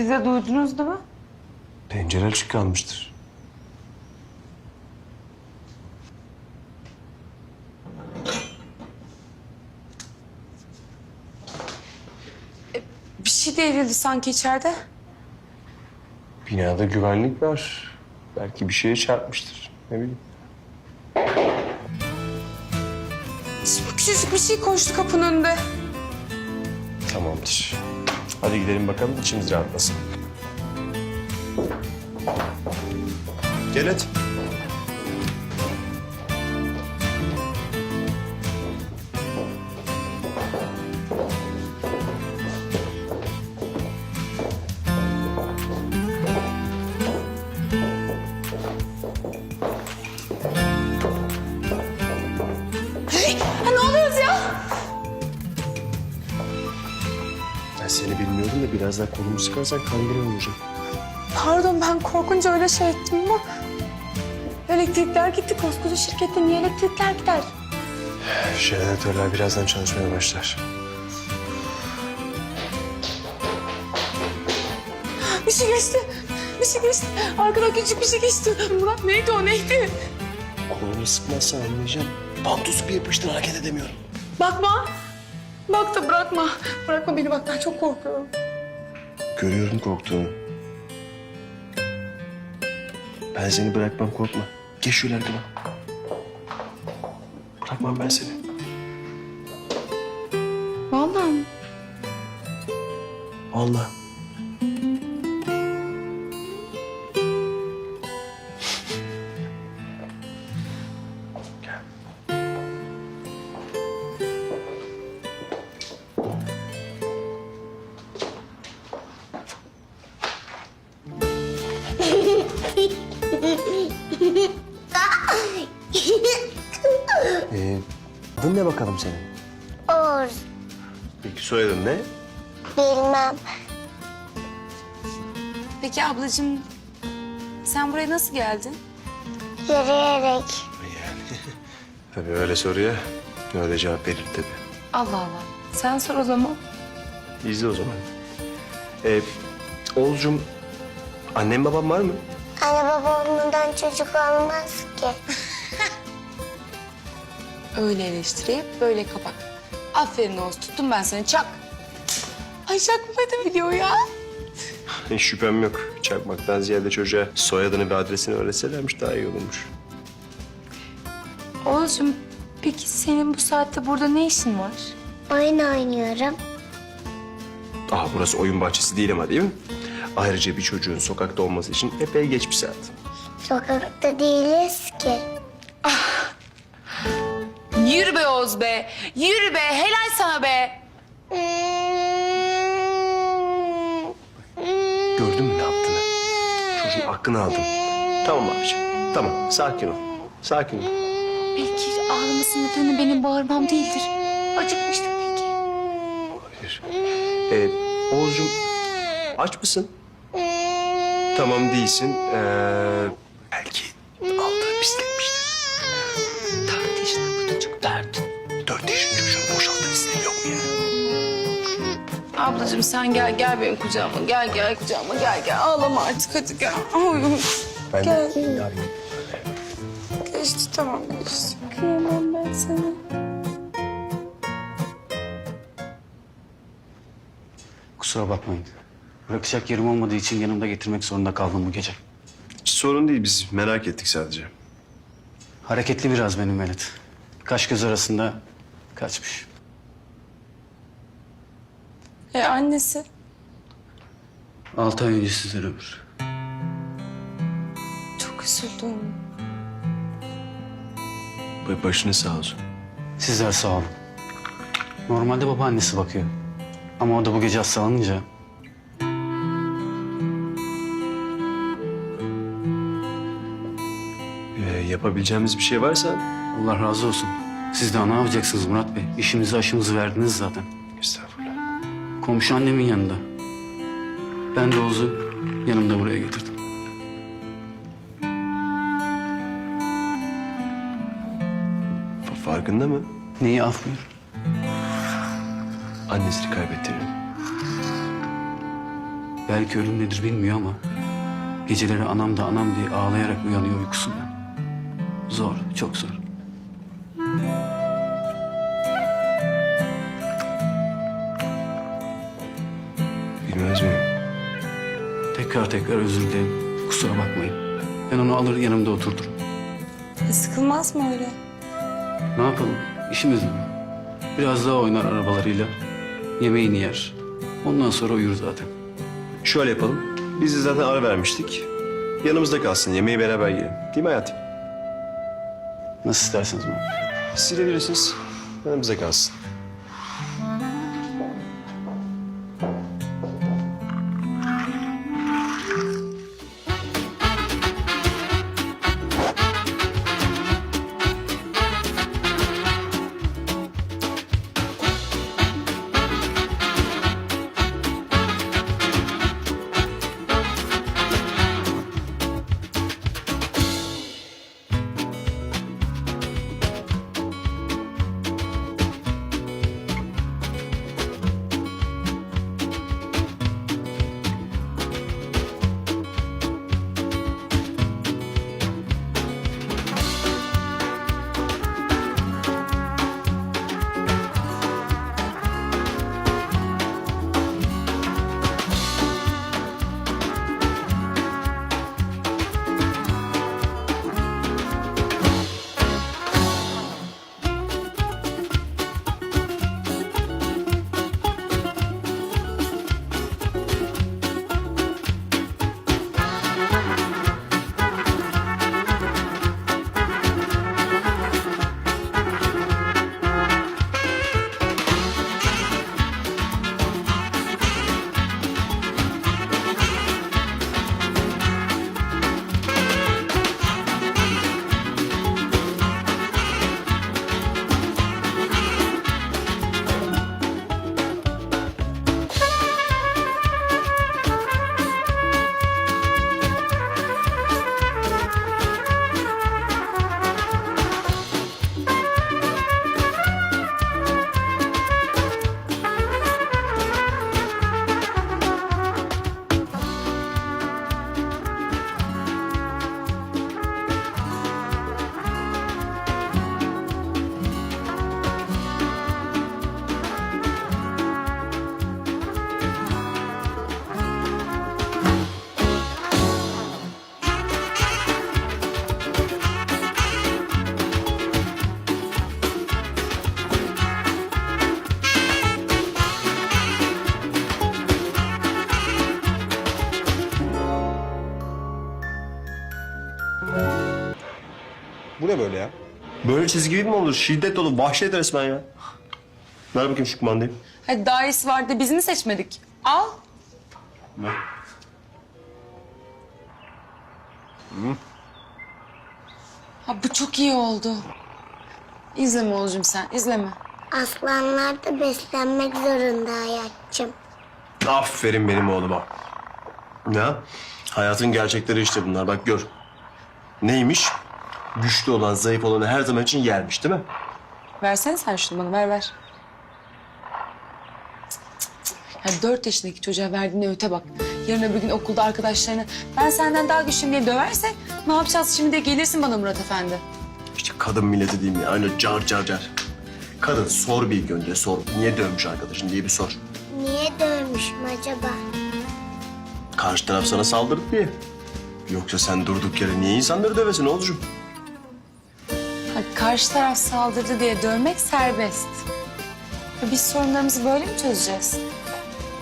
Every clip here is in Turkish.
Siz de duydunuz değil mi? Pencere açık kalmıştır. Bir şey devrildi sanki içeride. Binada güvenlik var. Belki bir şeye çarpmıştır. Ne bileyim. Şimdi küçücük bir şey koştu kapının önünde. Tamamdır. Hadi gidelim bakalım içimiz rahatlasın. Gel hadi. Biraz daha kolumu sıkarsan kangren olacak. Pardon ben korkunca öyle şey ettim ama... Elektrikler gitti. Koskoca şirkette niye elektrikler gider? Jeneratörler birazdan çalışmaya başlar. Bir şey geçti. Bir şey geçti. Arkadan küçük bir şey geçti. Murat neydi o neydi? Kolumu sıkmazsan anlayacağım. Pantus bir yapıştın hareket edemiyorum. Bakma. Bak da bırakma. Bırakma beni bak ben çok korkuyorum. Görüyorum korktuğunu. Ben seni bırakmam korkma. Geç şöyle arkama. Bırakmam ben seni. Vallahi mi? Allah. Adın ne bakalım senin? Uğur, Peki soyadın ne? bilmem. Peki ablacığım sen buraya nasıl geldin? Yürüyerek. Tabii öyle soruya öyle cevap verir tabii. Allah Allah. Sen sor o zaman. İzle o zaman. Ee, Oğuzcum, annem babam var mı? Anne baba olmadan çocuk olmaz ki. Öyle eleştiri, böyle kapak. Aferin Oğuz, tuttum ben seni, çak. Ay çakmayı da biliyor ya. Hiç şüphem yok. Çakmaktan ziyade çocuğa soyadını ve adresini öğretselermiş daha iyi olurmuş. Oğuzcum, peki senin bu saatte burada ne işin var? Oyun oynuyorum. Aha burası oyun bahçesi değil ama değil mi? Ayrıca bir çocuğun sokakta olması için epey geç bir saat. Sokakta değiliz ki. Yürü be Oğuz be, yürü be, helal sana be. Gördün mü ne yaptığını? Çocuğun hakkını aldın. Tamam abiciğim. Tamam sakin ol. Sakin ol. Belki ağlamasının nedeni benim bağırmam değildir. Acıkmıştır belki. Hayır. Ee, Oğuzcum aç mısın? Tamam değilsin. Ee, çocuk, dört. Yaşında çocuğun boşaltı isteği yok mu ya? Ablacığım sen gel, gel benim kucağıma. Gel, gel kucağıma, gel, gel. Ağlama artık, hadi gel. Ay, Ben Gel. de yardım geçti, tamam geçti. Kıyamam ben sana. Kusura bakmayın. Bırakacak yerim olmadığı için yanımda getirmek zorunda kaldım bu gece. Hiç sorun değil biz merak ettik sadece. Hareketli biraz benim Melet. Kaş göz arasında kaçmış. E annesi? Altı ay önce sizden ömür. Çok üzüldüm. Ba- Başını sağ olsun. Sizler sağ olun. Normalde babaannesi bakıyor. Ama o da bu gece hastalanınca yapabileceğimiz bir şey varsa... Allah razı olsun. Siz daha ne yapacaksınız Murat Bey? İşimizi aşımızı verdiniz zaten. Estağfurullah. Komşu annemin yanında. Ben de Oğuz'u yanımda buraya getirdim. Fa- Farkında mı? Neyi af buyur? Annesini kaybettiğini. Belki ölüm nedir bilmiyor ama geceleri anam da anam diye ağlayarak uyanıyor uykusundan. Zor, çok zor. Bilmez miyim? Tekrar tekrar özür dilerim. Kusura bakmayın. Ben onu alır yanımda oturturum. E, sıkılmaz mı öyle? Ne yapalım? İşimiz mi? Biraz daha oynar arabalarıyla. Yemeğini yer. Ondan sonra uyur zaten. Şöyle yapalım. Biz de zaten ara vermiştik. Yanımızda kalsın. Yemeği beraber yiyelim. Değil mi hayatım? Nasıl isterseniz baba. Siz bilirsiniz. Yanımızda kalsın. Böyle çizgi mi olur? Şiddet dolu, vahşet resmen ya. Ver bakayım şu kumandayı. Hadi daha iyisi vardı biz mi seçmedik? Al. Ver. Ha bu çok iyi oldu. İzleme oğlum sen izleme. Aslanlar da beslenmek zorunda hayatçım. Aferin benim oğluma. Ya hayatın gerçekleri işte bunlar bak gör. Neymiş? Güçlü olan, zayıf olanı her zaman için yermiş değil mi? Versene sen şunu bana ver ver. Ya dört yaşındaki çocuğa verdiğin öğüte bak. Yarın öbür gün okulda arkadaşlarına ben senden daha güçlüyüm diye döverse ne yapacağız şimdi de gelirsin bana Murat Efendi. İşte kadın milleti değil mi? Aynı car car car. Kadın sor bir önce sor. Niye dövmüş arkadaşın diye bir sor. Niye dövmüşüm acaba? Karşı taraf sana saldırdı diye. Yoksa sen durduk yere niye insanları dövesin oğlum? Karşı taraf saldırdı diye dövmek serbest. Ya biz sorunlarımızı böyle mi çözeceğiz?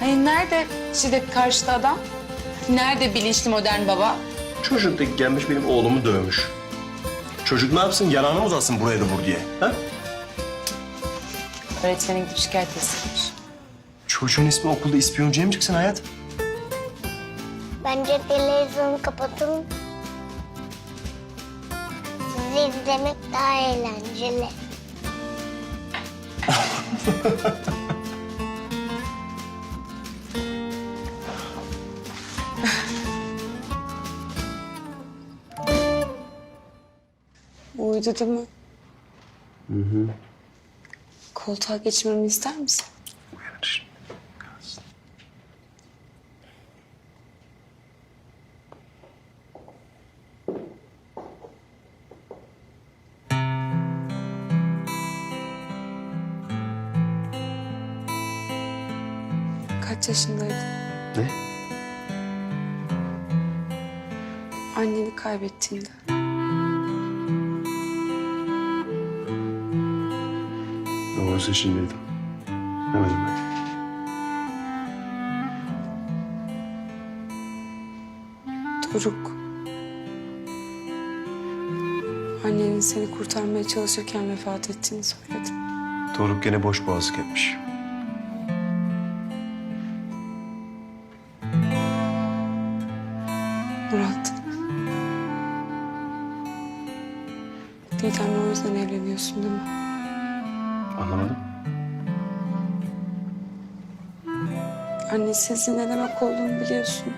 Hani nerede şiddet karşıtı adam? Nerede bilinçli modern baba? Çocuk da gelmiş benim oğlumu dövmüş. Çocuk ne yapsın? Yanağını mı uzatsın buraya da vur diye? Ha? Öğretmenin gidip şikayet etsinmiş. Çocuğun ismi okulda ispiyoncuya mı çıksın hayat? Bence televizyonu kapatın. İzlemek daha eğlenceli. Uyudu değil mi? Hı hı. Koltuğa geçmemi ister misin? Kaç yaşındaydın? Ne? Anneni kaybettiğinde. Doğrusu yaşındaydım. Hemen hemen. Doruk. Annenin seni kurtarmaya çalışırken vefat ettiğini söyledi. Doruk gene boş boğazlık etmiş. Murat. Didem'le o yüzden evleniyorsun değil mi? Anlamadım. Annesizliğin ne demek olduğunu biliyorsun.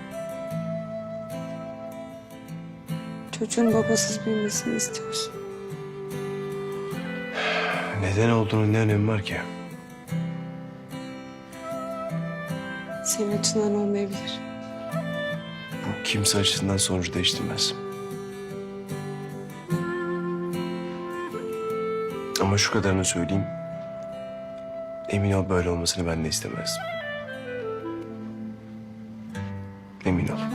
Çocuğun babasız büyümesini istiyorsun. Neden olduğunun ne önemi var ki? Senin açından olmayabilir. Bu kimse açısından sonucu değiştirmez. Ama şu kadarını söyleyeyim. Emin ol böyle olmasını ben de istemezdim. Emin ol.